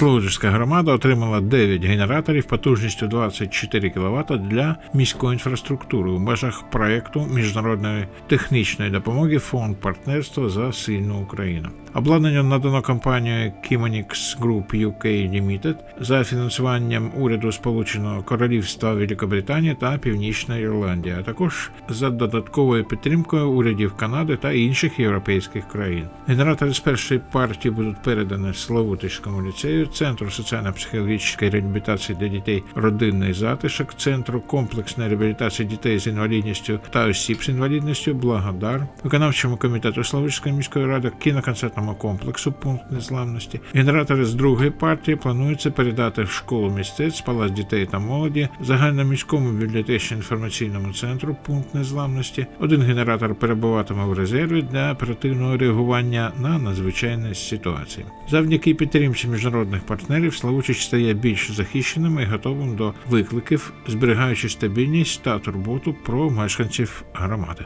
Слов'янська громада отримала 9 генераторів потужністю 24 кВт для міської інфраструктури у межах проекту міжнародної технічної допомоги Фонд партнерства за сильну Україну. Обладнання надано компанією Kimonix Group UK Limited за фінансуванням уряду Сполученого Королівства Великобританії та Північної Ірландії, а також за додатковою підтримкою урядів Канади та інших європейських країн. Генератори з першої партії будуть передані Славутичському ліцею, Центру соціально-психологічної реабілітації для дітей родинний затишок, Центру комплексної реабілітації дітей з інвалідністю та осіб з інвалідністю Благодар, виконавчому комітету Славутської міської ради, кіноконцертному комплексу Пункт Незламності. Генератори з другої партії планується передати в школу мистецтв, палац дітей та молоді, загальноміському бібліотечно-інформаційному центру Пункт Незламності. Один генератор перебуватиме в резерві для оперативного реагування на надзвичайні ситуації. Завдяки підтримці міжнародних партнерів Славутич стає більш захищеним і готовим до викликів, зберігаючи стабільність та турботу про мешканців громади.